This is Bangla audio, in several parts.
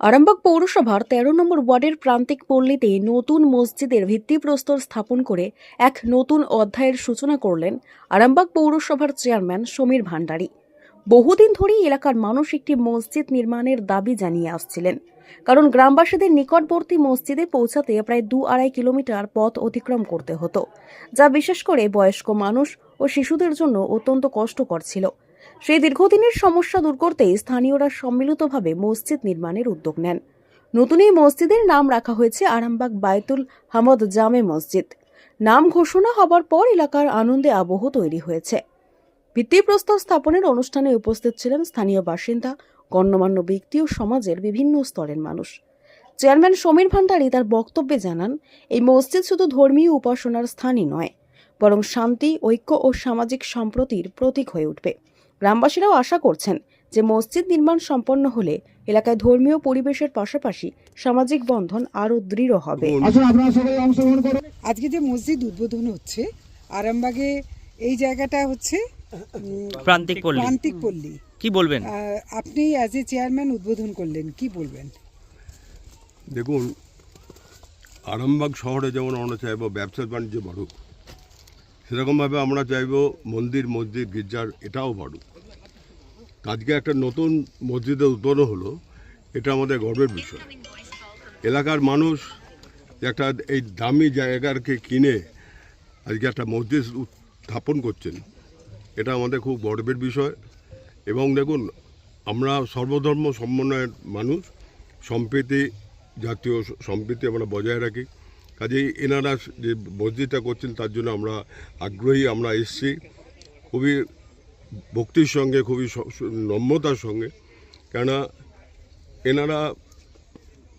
আরামবাগ পৌরসভার তেরো নম্বর ওয়ার্ডের প্রান্তিক পল্লীতে নতুন মসজিদের ভিত্তিপ্রস্তর স্থাপন করে এক নতুন অধ্যায়ের সূচনা করলেন আরামবাগ পৌরসভার চেয়ারম্যান সমীর ভান্ডারী। বহুদিন ধরেই এলাকার মানুষ একটি মসজিদ নির্মাণের দাবি জানিয়ে আসছিলেন। কারণ গ্রামবাসীদের নিকটবর্তী মসজিদে পৌঁছাতে প্রায় দু আড়াই কিলোমিটার পথ অতিক্রম করতে হতো, যা বিশেষ করে বয়স্ক মানুষ ও শিশুদের জন্য অত্যন্ত কষ্টকর ছিল। সেই দীর্ঘদিনের সমস্যা দূর করতে স্থানীয়রা সম্মিলিতভাবে মসজিদ নির্মাণের উদ্যোগ নেন। নতুন এই মসজিদের নাম রাখা হয়েছে আরামবাগ বায়তুল হামদ জামে মসজিদ। নাম ঘোষণা হবার পর এলাকার আনন্দে আবহ তৈরি হয়েছে। ভিত্তিপ্রস্তর স্থাপনের অনুষ্ঠানে উপস্থিত ছিলেন স্থানীয় বাসিন্দা, গণ্যমান্য ব্যক্তি ও সমাজের বিভিন্ন স্তরের মানুষ। চেয়ারম্যান সমীর ভান্ডারী তার বক্তব্যে জানান, এই মসজিদ শুধু ধর্মীয় উপাসনার স্থানই নয়, বরং শান্তি, ঐক্য ও সামাজিক সম্প্রতির প্রতীক হয়ে উঠবে। গ্রামবাসীরাও আশা করছেন যে মসজিদ নির্মাণ সম্পন্ন হলে এলাকায় ধর্মীয় পরিবেশের পাশাপাশি সামাজিক বন্ধন আরও দৃঢ় হবে। আসুন আপনারা সবাই অংশগ্রহণ করুন। আজকে যে মসজিদ উদ্বোধন হচ্ছে আরামবাগে এই জায়গাটা হচ্ছে প্রান্তিক পল্লী। প্রান্তিক পল্লী। কি বলবেন? আপনি অ্যাজ এ চেয়ারম্যান উদ্বোধন করলেন কি বলবেন? দেখুন আরামবাগ শহরে যেমন চাইব ব্যবসা বাণিজ্য বাড়ুক সেরকমভাবে আমরা চাইব মন্দির, মসজিদ, গির্জার এটাও বাড়ুক। আজকে একটা নতুন মসজিদের উদ্বোধন হলো, এটা আমাদের গর্বের বিষয়। এলাকার মানুষ একটা এই দামি জায়গাকে কিনে আজকে একটা মসজিদ স্থাপন করছেন, এটা আমাদের খুব গর্বের বিষয়। এবং দেখুন, আমরা সর্বধর্ম সমন্বয়ের মানুষ, সম্প্রীতি জাতীয় সম্প্রীতি আমরা বজায় রাখি। কাজেই এনারা যে মসজিদটা করছেন তার জন্য আমরা আগ্রহী আমরা এসছি। খুবই ভক্তির সঙ্গে খুবই নম্রতার সঙ্গে। কেননা এনারা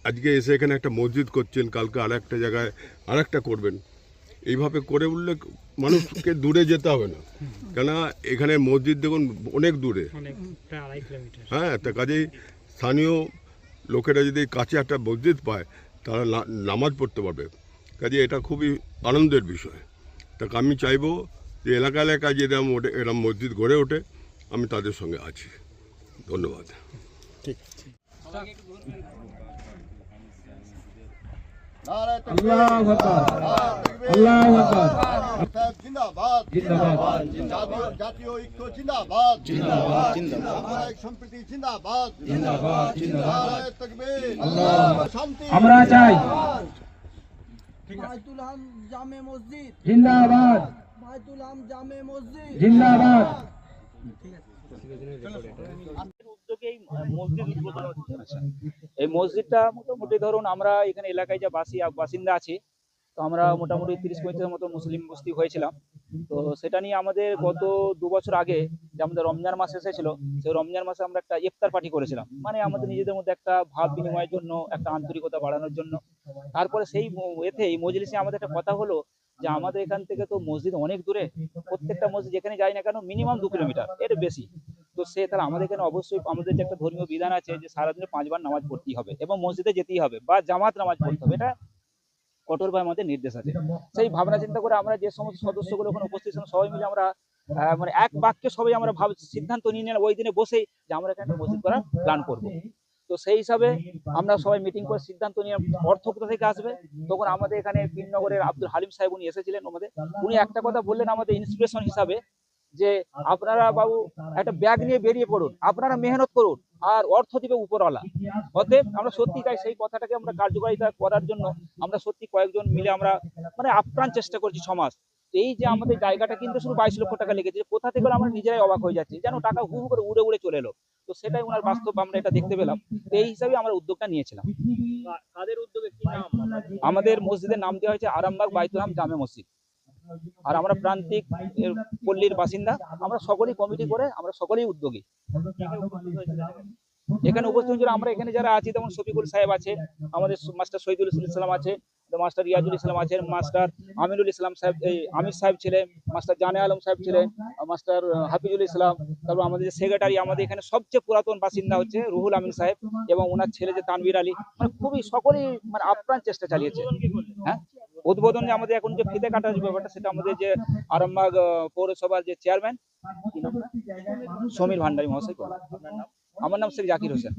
আজকে এসে এখানে একটা মসজিদ করছেন কালকে আর একটা জায়গায় আর একটা করবেন। এইভাবে করে উঠলে মানুষকে দূরে যেতে হবে না। কেননা এখানে মসজিদ দেখুন অনেক দূরে। হ্যাঁ তা কাজেই স্থানীয় লোকেরা যদি কাছে একটা মসজিদ পায় তারা না- নামাজ পড়তে পারবে। কাজে এটা খুবই আনন্দের বিষয়। তা আমি চাইব যে এলাকা এলাকায় যদি এরম ওঠে এরম মসজিদ গড়ে ওঠে আমি তাদের সঙ্গে আছি। ধন্যবাদ। আল্লাহ আল্লাহ জিন্দাবাদ জিন্দাবাদ। জিন্দাবাদ। জাতীয় ঐক্য জিন্দাবাদ। জিন্দাবাদ। জিন্দাবাদ আমরা এক সম্প্রীতি জিন্দাবাদ। জিন্দাবাদ। জিন্দাবাদ তাকবীর। আল্লাহ শান্তি। আমরা চাই বায়তুল হাম জামে মসজিদ। জিন্দাবাদ। বায়তুল হাম জামে মসজিদ। জিন্দাবাদ। এই মসজিদটা মোটামুটি ধরুন আমরা এখানে এলাকায় যা বাসি বাসিন্দা আছি তো আমরা মোটামুটি তিরিশ পঁয়ত্রিশের মতো মুসলিম বস্তি হয়েছিলাম। তো সেটা নিয়ে আমাদের গত দু বছর আগে যে আমাদের রমজান মাস এসেছিল সেই রমজান মাসে আমরা একটা ইফতার পার্টি করেছিলাম। মানে আমাদের নিজেদের মধ্যে একটা ভাব বিনিময়ের জন্য একটা আন্তরিকতা বাড়ানোর জন্য। তারপরে সেই এতে, এই মজলিসে আমাদের একটা কথা হলো যে আমাদের এখান থেকে তো মসজিদ অনেক দূরে, প্রত্যেকটা মসজিদ যেখানে যাই না কেন মিনিমাম দু কিলোমিটার, এর বেশি। তো সে তাহলে আমাদের এখানে অবশ্যই আমাদের যে একটা ধর্মীয় বিধান আছে যে সারাদিনে পাঁচবার নামাজ পড়তেই হবে এবং মসজিদে যেতেই হবে বা জামাত নামাজ পড়তে হবে, এটা কঠোরভাবে আমাদের নির্দেশ আছে। সেই ভাবনা চিন্তা করে আমরা যে সমস্ত সদস্যগুলো ওখানে উপস্থিত ছিলাম, সবাই মিলে আমরা মানে এক বাক্যে সবাই আমরা ভাব সিদ্ধান্ত নিয়ে নিলাম, ওই দিনে বসেই যে আমরা এখানে মসজিদ করার প্ল্যান করব। তো সেই হিসাবে আমরা সবাই মিটিং করে সিদ্ধান্ত নিয়ে অর্থ কোথা থেকে আসবে। তখন আমাদের এখানে বিনগরের আব্দুল হালিম সাহেব উনি এসেছিলেন আমাদের। উনি একটা কথা বললেন আমাদের ইন্সপিরেশন হিসাবে যে আপনারা বাবু একটা ব্যাগ নিয়ে বেরিয়ে পড়ুন আপনারা মেহনত করুন আর অর্থ দিবে উপরওয়ালা। অতএব আমরা সত্যি তাই সেই কথাটাকে আমরা কার্যকারিতা করার জন্য আমরা সত্যি কয়েকজন মিলে আমরা মানে আপ্রাণ চেষ্টা করছি সমাজ। এই যে আমাদের জায়গাটা কিন্তু শুধু বাইশ লক্ষ টাকা লেগেছে কোথা থেকে আমরা নিজেরাই অবাক হয়ে যাচ্ছি। যেন টাকা হু হু করে উড়ে উড়ে চলে এলো। তো সেটাই ওনার বাস্তব আমরা এটা দেখতে পেলাম। তো এই হিসাবে আমরা উদ্যোগটা নিয়েছিলাম। আমাদের মসজিদের নাম দেওয়া হয়েছে আরামবাগ বাইতুলহাম জামে মসজিদ। আর আমরা প্রান্তিক পল্লীর বাসিন্দা। আমরা সকলেই কমিটি করে আমরা সকলেই উদ্যোগী। এখানে উপস্থিত হয়েছিল আমরা এখানে যারা আছি যেমন শফিকুল সাহেব আছে আমাদের মাস্টার শহীদুল ইসলাম আছে মাস্টার রিয়াজুল ইসলাম আছেন মাস্টার আমিনুল ইসলাম সাহেব এই আমির সাহেব ছিলেন মাস্টার জানে আলম সাহেব ছিলেন মাস্টার হাফিজুল ইসলাম তারপর আমাদের যে সেক্রেটারি আমাদের এখানে সবচেয়ে পুরাতন বাসিন্দা হচ্ছে রুহুল আমিন সাহেব এবং ওনার ছেলে যে তানবির আলী মানে খুবই সকলেই মানে আপ্রাণ চেষ্টা চালিয়েছে। হ্যাঁ? উদ্বোধন যে আমাদের এখন যে ফিতে কাটার যে ব্যাপারটা সেটা আমাদের যে আরামবাগ পৌরসভার যে চেয়ারম্যান সমীর ভান্ডারী মহাশয়। আমার নাম শেখ জাকির হোসেন।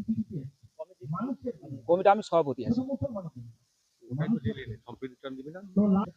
কমিটি আমি সভাপতি আছি।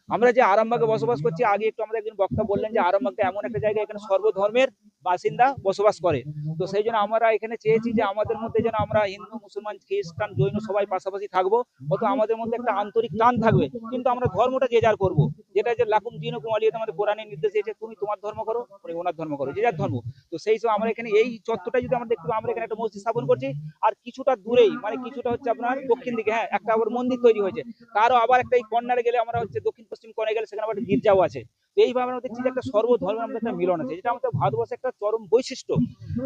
আমরা যে আরামবাগে বসবাস করছি আগে একটু আমাদের একজন বক্তা বললেন যে আরামবাগটা এমন একটা জায়গা এখানে সর্বধর্মের বাসিন্দা বসবাস করে। তো সেই জন্য আমরা এখানে চেয়েছি যে আমাদের মধ্যে যেন আমরা হিন্দু, মুসলমান, খ্রিস্টান, জৈন সবাই পাশাপাশি থাকব। অত আমাদের মধ্যে একটা আন্তরিক টান থাকবে, কিন্তু আমরা ধর্মটা যে যার করব। যেটা যে লাকুম দিন কুমালিয়ে আমাদের কোরআনের নির্দেশ দিয়েছে, তুমি তোমার ধর্ম করো, তুমি ওনার ধর্ম করো, যে যার ধর্ম। তো সেই সব আমরা এখানে এই চত্বরটা যদি আমরা দেখতে আমরা এখানে একটা মসজিদ স্থাপন করছি, আর কিছুটা দূরেই মানে কিছুটা হচ্ছে আপনার দক্ষিণ দিকে হ্যাঁ একটা আবার মন্দির তৈরি হয়েছে। তারও আবার একটা এই কর্নারে গেলে আমরা হচ্ছে দক্ষিণ পশ্চিম কর্নারে গেলে সেখানে আবার গির্জাও আছে। এইভাবে আমরা দেখছি যে একটা সর্বধর্মের মধ্যে একটা মিলন আছে, যেটা আমাদের ভারতবর্ষের একটা চরম বৈশিষ্ট্য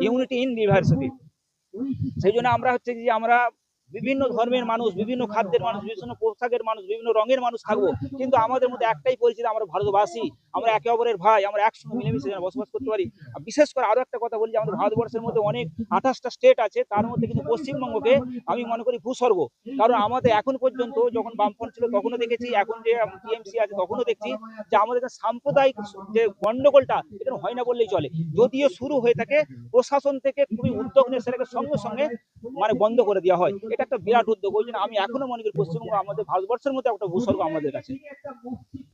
ইউনিটি ইন ডিভার্সিটি সেই জন্য আমরা হচ্ছে যে আমরা বিভিন্ন ধর্মের মানুষ, বিভিন্ন খাদ্যের মানুষ, বিভিন্ন পোশাকের মানুষ, বিভিন্ন রঙের মানুষ থাকব। কিন্তু আমাদের মধ্যে একটাই পরিচিত আমরা ভারতবাসী। আমরা একে অপরের ভাই, আমরা একসঙ্গে মিলেমিশে যেন বসবাস করতে পারি। বিশেষ করে আরও একটা কথা বলি যে আমাদের ভারতবর্ষের মধ্যে অনেক আঠাশটা স্টেট আছে, তার মধ্যে কিন্তু পশ্চিমবঙ্গকে আমি মনে করি ভূস্বর্গ। কারণ আমাদের এখন পর্যন্ত যখন বামফ্রন্ট ছিল, তখনও দেখেছি, এখন যে টিএমসি আছে, তখনও দেখছি যে আমাদের এখানে সাম্প্রদায়িক যে গন্ডগোলটা, এটা হয় না বললেই চলে। যদিও শুরু হয়ে থাকে, প্রশাসন থেকে খুবই উদ্যোগ নিয়ে সেটাকে সঙ্গে সঙ্গে মানে বন্ধ করে দেওয়া হয়। এটা একটা বিরাট উদ্যোগ। ওই জন্য আমি এখনও মনে করি পশ্চিমবঙ্গ আমাদের ভারতবর্ষের মধ্যে একটা ভূস্বর্গ আমাদের কাছে।